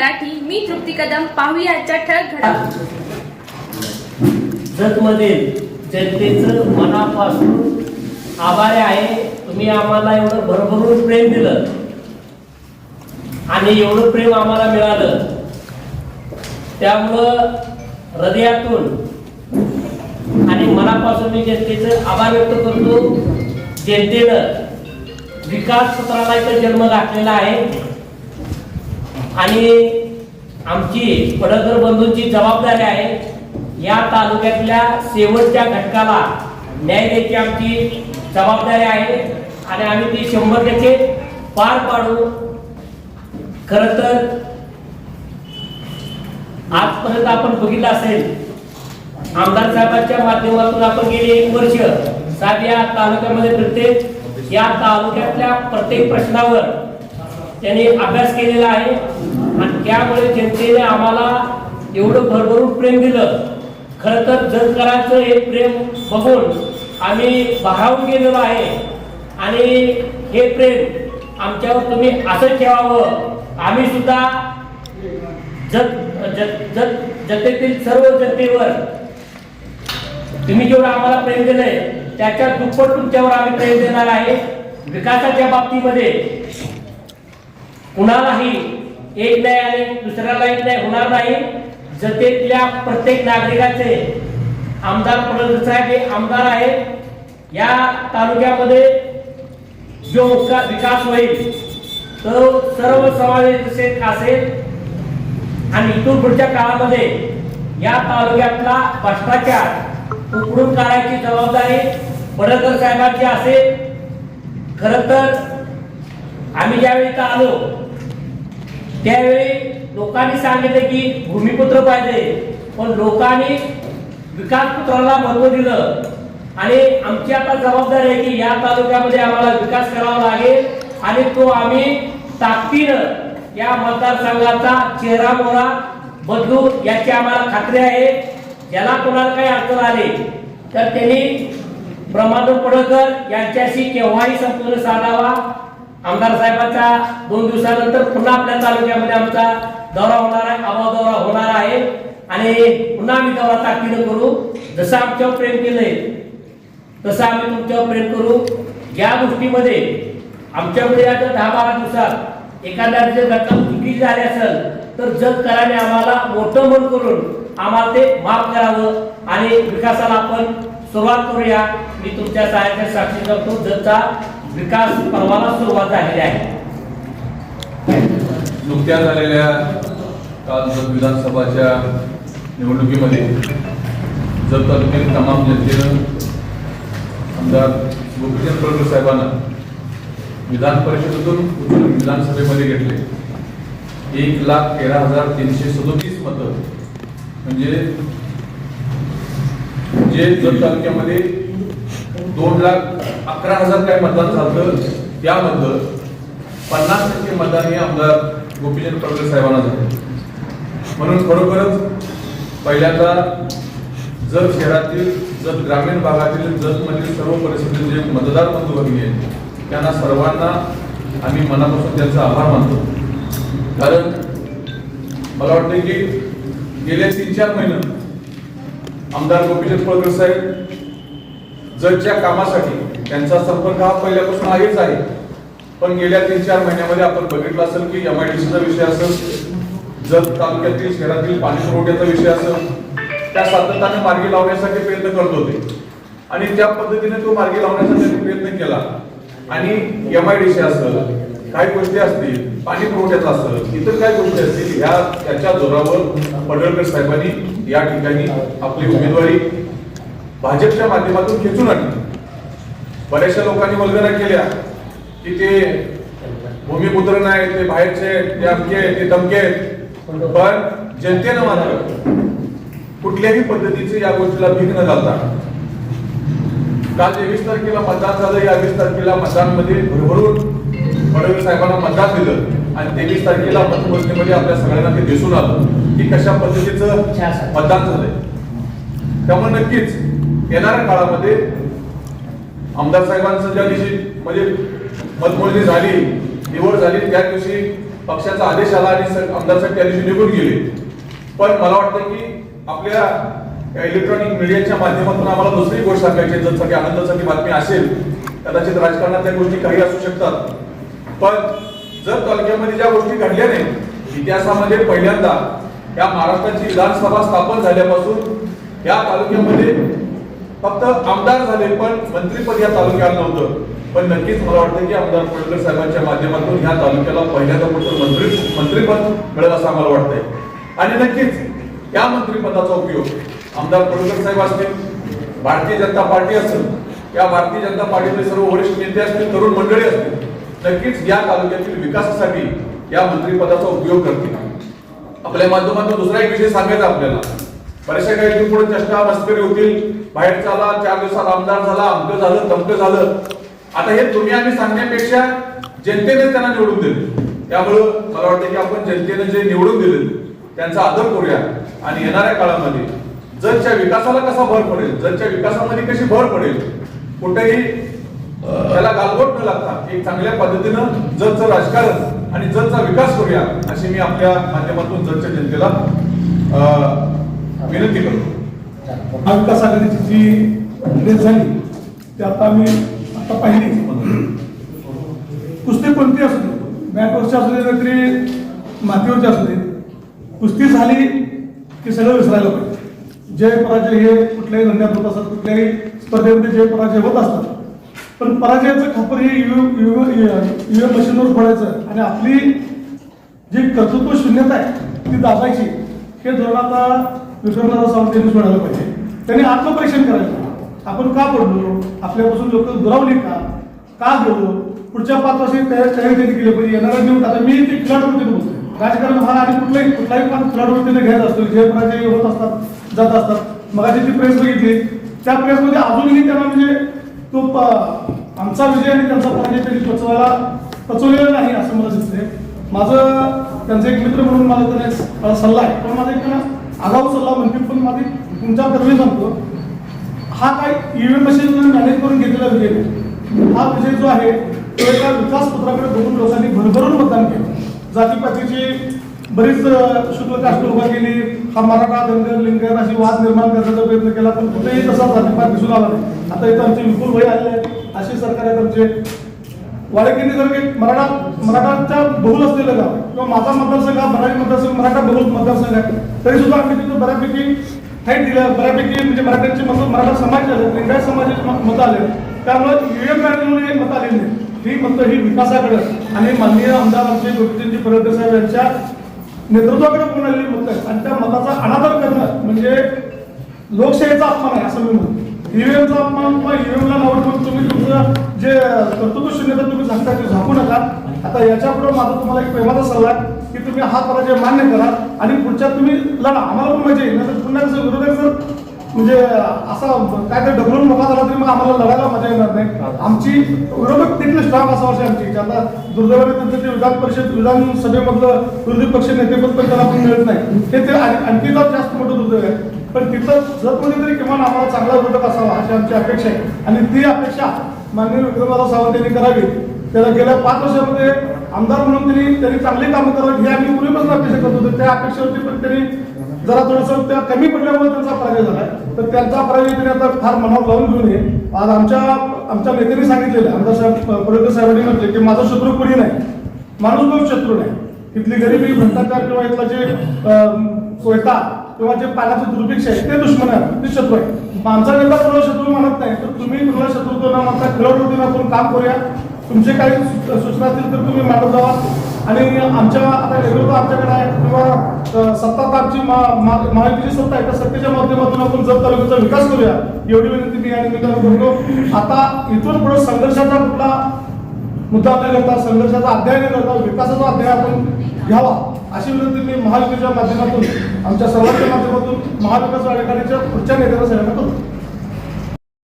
मराठी मी तृप्ती कदम पाहूया आजच्या ठळक घडामोडी. जगमधील जनतेचं मनापासून आभारी आहे. तुम्ही आम्हाला एवढं भरभरून प्रेम दिलं. आणि एवढं प्रेम आम्हाला मिळालं. त्यामुळं हृदयातून आणि मनापासून मी जनतेचं आभार व्यक्त करतो. जनतेनं विकास सत्राला इथं जन्म घातलेला आहे. आणि आमची पडकर बंधूंची जबाबदारी आहे या तालुक्यातल्या शेवटच्या घटकाला न्याय द्यायची आमची जबाबदारी आहे आणि आम्ही ती शंभर टक्के पार पाडू. खर तर आजपर्यंत आपण बघितलं असेल आमदार साहेबांच्या माध्यमातून आपण गेले एक वर्ष. साहेब या तालुक्यामध्ये प्रत्येक या तालुक्यातल्या प्रत्येक प्रश्नावर त्यांनी अभ्यास केलेला आहे. आणि त्यामुळे जनतेने आम्हाला एवढं भरभरून प्रेम दिलं. खरं तर जगकरांचं हे प्रेम बघून आम्ही भारावून गेलेलो आहे. आणि हे प्रेम आमच्यावर तुम्ही असं ठेवावं. आम्ही सुद्धा जग जग जग जनतेतील सर्व जनतेवर तुम्ही जेवढं आम्हाला प्रेम दिलंय त्याच्या दुप्पट तुमच्यावर आम्ही प्रेम देणार आहे. विकासाच्या बाबतीमध्ये कुणालाही एक नाही आणि दुसऱ्याला एक नाही होणार नाही. जतेतल्या प्रत्येक नागरिकाचे आमदार पडळकर साहेब हे आमदार आहेत. या तालुक्यामध्ये जो का- विकास होईल तो सर्व समावेश असेल. आणि इथून पुढच्या काळामध्ये या तालुक्यातला भ्रष्टाचार उकडून काढायची जबाबदारी पडळकर साहेबांची असेल. खर तर आम्ही ज्यावेळी आलो त्यावेळी लोकांनी सांगितलं की भूमिपुत्र पाहिजे. पण लोकांनी विकास पुत्राला महत्त्व दिलं. आणि आमची आता जबाबदारी आहे की या तालुक्यामध्ये आम्हाला विकास करावा लागेल. आणि तो आम्ही ताकदीनं या मतदारसंघाचा चेहरा मोहरा बदलू याची आम्हाला खात्री आहे. ज्याला कोणाला काही अडचण आली तर त्यांनी प्रमाण पडकर यांच्याशी केव्हाही संपूर्ण साधावा. आमदार साहेबांचा दोन दिवसानंतर पुन्हा आपल्या तालुक्यामध्ये आमचा दौरा होणार आहे आबा दौरा होणार आहे. आणि पुन्हा आम्ही दौरा ताकदीनं करू. जसं आमच्यावर प्रेम केलंय तसं आम्ही तुमच्यावर प्रेम करू. या गोष्टीमध्ये आमच्यामध्ये आता दहा बारा दिवसात एखाद्या जर घटना चुकी झाली असेल तर जगकराने आम्हाला मोठं मन करून आम्हाला ते माफ करावं आणि विकासाला आपण सुरुवात करूया. मी तुमच्या सहाय्याच्या साक्षी करतो जगचा विकास पर्वाला सुरुवात झालेली आहे. नुकत्याच झालेल्या काल जत विधानसभाच्या निवडणुकीमध्ये जत तालुक्यातील तमाम जनतेनं आमदार गोपीचंद प्रभू साहेबांना विधान परिषदेतून उचलून विधानसभेमध्ये घेतले. एक लाख तेरा हजार तीनशे सदोतीस मतं. म्हणजे जे जत तालुक्यामध्ये दोन लाख अकरा हजार काय मतदान झालं त्यामधलं पन्नास टक्के मतदान हे आमदार गोपीचंद पडकर साहेबांना झालं. म्हणून खरोखरच पहिल्यांदा जत शहरातील जत ग्रामीण भागातील जतमधील सर्व परिस्थितीचे जे मतदार बंधू आहेत त्यांना सर्वांना आम्ही मनापासून त्यांचा आभार मानतो. कारण मला वाटतं की गेल्या तीन चार महिन्यात आमदार गोपीचंद पडकर साहेब जजच्या कामासाठी त्यांचा संपर्क हा पहिल्यापासून आहेच आहे. पण गेल्या तीन चार महिन्यामध्ये आपण बघितलं असेल की एम आय डी सीचा विषय असेल जत तालुक्यातील शहरातील पाणी पुरवठ्याचा विषय असेल त्या सातत्याने मार्गी लावण्यासाठी प्रयत्न करत होते. आणि त्या पद्धतीने तो मार्गी लावण्याचा प्रयत्न केला. आणि एम आय डी सी असेल काही गोष्टी असतील पाणी पुरवठ्याचा असेल इतर काही गोष्टी असतील ह्या त्याच्या जोरावर पडळकर साहेबांनी या ठिकाणी आपली उमेदवारी भाजपच्या माध्यमातून खेचून आणली. बऱ्याचशा लोकांनी वल्गना केल्या की ते भूमिपुत्र नाही ते बाहेरचे ते अमके ते दमके. पण जनतेनं मात्र कुठल्याही पद्धतीचे या गोष्टीला भीक न घालता काल तेवीस तारखेला मतदान झालं या वीस तारखेला मतदानमध्ये भरभरून फडणवीस साहेबांना मतदान दिलं आणि तेवीस तारखेला मतमोजणीमध्ये आपल्या सगळ्यांना ते दिसून आलं की कशा पद्धतीचं मतदान झालंय. त्यामुळे नक्कीच येणाऱ्या काळामध्ये आमदार साहेबांचं ज्या दिवशी म्हणजे मतमोजणी झाली निवड झाली त्या दिवशी पक्षाचा आदेश आला आणि स- आमदार साहेब त्या दिवशी निघून गेले. पण मला वाटतं की आपल्या इलेक्ट्रॉनिक मीडियाच्या माध्यमातून आम्हाला दुसरी गोष्ट सांगायची जर सगळी आनंदासाठी बातमी असेल कदाचित राजकारणातल्या गोष्टी काही असू शकतात. पण जर तालुक्यामध्ये ज्या गोष्टी घडल्या नाही इतिहासामध्ये पहिल्यांदा या महाराष्ट्राची विधानसभा स्थापन झाल्यापासून या तालुक्यामध्ये फक्त आमदार झाले पण मंत्रीपद या तालुक्याला नव्हतं. पण नक्कीच मला वाटतं की आमदार पडकर साहेबांच्या माध्यमातून ह्या तालुक्याला पहिल्यांदा कुठं मंत्री मंत्रीपद मिळेल असं आम्हाला वाटतंय. आणि नक्कीच या मंत्रिपदाचा उपयोग आमदार पडकर साहेब असतील भारतीय जनता पार्टी असेल या भारतीय जनता पार्टीचे सर्व वरिष्ठ नेते असतील तरुण मंडळी असतील नक्कीच या तालुक्यातील विकासासाठी या मंत्रिपदाचा उपयोग करतील. आपल्या माध्यमातून दुसरा एक विषय सांगायचा आपल्याला. बऱ्याचशा काही पुढे चष्टा मस्करी होतील. बाहेर चाला चार दिवसात आमदार झाला अमकं झालं तमकं झालं. आता हे तुम्ही आम्ही सांगण्यापेक्षा जनतेने त्यांना निवडून दिले. त्यामुळं मला वाटतं की आपण जनतेने जे निवडून दिले त्यांचा आदर करूया. आणि येणाऱ्या काळामध्ये जतच्या विकासाला कसा भर पडेल जतच्या विकासामध्ये कशी भर पडेल कुठेही त्याला गालबोट न लागता एक चांगल्या पद्धतीनं जतचं राजकारण आणि जतचा विकास करूया अशी मी आपल्या माध्यमातून जतच्या जनतेला विनंती करतो. महाविकास आघाडीची जी रेस झाली ती आता आम्ही आता पाहिली. कुस्ती कोणती असू दे बॅटवरची असू दे नाहीतरी मातीवरची असू दे कुस्ती झाली की सगळं विसरायला पाहिजे. जय पराजय हे कुठल्याही धंद्यात होत असतात कुठल्याही स्पर्धेमध्ये जय पराजय होत असतात. पण पराजयाचं खापर हे ईव्हीएम मशीनवर फोडायचं आणि आपली जी कर्तृत्व शून्यता आहे ती दाबायची हे धोरण आता विक्रमदादा सावंत यांनी सोडायला पाहिजे. त्यांनी आत्मपरीक्षण करायचं. आपण का पडलो? आपल्यापासून लोक दुरावली का? का गेलो? पुढच्या पाच वर्षी तयारी तयारी त्यांनी केली पाहिजे. येणारा निवडून आता मी ते खिलाडूवृत्तीने बोलतोय राजकारण हा आणि कुठलाही कुठलाही काम खिलाडूवृत्तीने घ्यायचा असतो. जे पराजय होत असतात जात असतात. मग जी प्रेस बघितली. त्या प्रेसमध्ये अजूनही त्यांना म्हणजे तो आमचा विजय आणि त्यांचा पराजय त्यांनी पचवायला पचवलेला नाही असं मला दिसतंय. माझं त्यांचा एक मित्र म्हणून मला त्यांना सल्ला आहे. पण माझा एक त्यांना आगाऊ सल्ला म्हणते पण माझी तुमच्या कर्मी सांगतो हा काय ईव्हीएम मशीन मॅनेज करून घेतलेला विजय. नाही. हा विजय जो आहे तो एका विकास पत्राकडे बघून लोकांनी भरभरून मतदान केलं. जातीपातीची बरीच अं, शुक्ल कास्ट उभा केली. हा मराठा धनगर लिंगर अशी वाद निर्माण करण्याचा प्रयत्न केला पण कुठेही तसा जातीपात दिसून आला नाही. आता इथं आमचे विपुल भाई आले आहेत असे सरकार आहेत आमचे. वाडेकिंनी जर काही मराठा मराठाच्या बहुल असलेलं गाव किंवा माझा मतदारसंघ हा मराठी मतदारसंघ मराठा बहुल मतदारसंघ आहे तरी सुद्धा आम्ही तिथं बऱ्यापैकी फाईट दिलं बऱ्यापैकी म्हणजे मराठ्यांचे मत मराठा समाज आले लिंगायत समाजाचे मत- आले. त्यामुळे युएम मॅनेजमेंट हे मत आलेली आहे. ही मतं ही विकासाकडे आणि माननीय आमदार आमचे गोपीचंदजी फडणवीस साहेब यांच्या नेतृत्वाकडे पूर्ण आलेली मतं आहेत आणि त्या मताचा अनादर करणं म्हणजे लोकशाहीचा अपमान आहे असं मी म्हणतो. ईव्हीएमचा अपमान किंवा ईव्हीएमला नाव करून तुम्ही तुमचं जे कर्तृत्व शून्यता तुम्ही सांगता ते झाकू नका. आता याच्यापुढे माझा तुम्हाला एक प्रेमाचा सल्ला आहे की तुम्ही हा पराजय मान्य करा आणि पुढच्या तुम्ही लढा. आम्हाला पण मजा येईल. नाहीतर पुन्हा कसं विरोधक जर म्हणजे असा काय ते ढकलून मोका झाला तरी मग आम्हाला लढायला मजा येणार नाही. आमची विरोधक देखील स्ट्रॉंग असा अशी आमची आता दुर्दैवाने त्यांचं ते विधान परिषद विधानसभेमधलं विरोधी पक्ष नेतेपद पण त्याला पण मिळत नाही. हे ते आणखी जास्त मोठं दुर्दैव आहे. पण तिथं जर कोणीतरी किमान आम्हाला चांगला घटक असावा अशी आमची अपेक्षा आहे. आणि ती अपेक्षा माननीय विक्रमदादा सावंत यांनी करावी. त्याला गेल्या पाच वर्षामध्ये आमदार म्हणून त्यांनी त्यांनी चांगली कामं करावी हे आम्ही पूर्वीपासून अपेक्षा करत होतो. त्या अपेक्षेवरती पण त्यांनी जरा थोडंसं त्या कमी पडल्यामुळे त्यांचा पराजय झाला. तर त्यांचा पराजय त्यांनी आता फार मनावर लावून घेऊ नये आज आमच्या आमच्या नेत्यांनी सांगितलेलं आमदार साहेब पडळकर साहेबांनी म्हटले की माझा शत्रू कोणी नाही? माणूस शत्रू नाही? इथली गरिबी भ्रष्टाचार किंवा इथला जे अं, कोयता किंवा जे पाण्याचं दुर्भिक्ष आहे ते दुश्मन आहे ते शत्रू आहे. आमचा नेता कोणाला शत्रू म्हणत नाही तर तुम्ही तुम्हाला शत्रुत्व न म्हणता खिलाडूतीनं आपण काम करूया. तुमचे काही सूचना असतील तर तुम्ही मांडत जावा. आणि आमच्या आता नेतृत्व आमच्याकडे आहे किंवा सत्ता तापची आमची मा- महायुतीची सत्ता आहे त्या सत्तेच्या माध्यमातून आपण जत तालुक्याचा विकास करूया. एवढी विनंती मी या निमित्तानं करतो. आता इथून पुढे संघर्षाचा कुठला मुद्दा न करता संघर्षाचा अध्याय न करता विकासाचा अध्याय आपण घ्यावा. अशी विनंती मी महायुतीच्या माध्यमातून आमच्या सर्वांच्या माध्यमातून महाविकास आघाडीच्या पुढच्या नेत्याला सगळ्यांना करतो.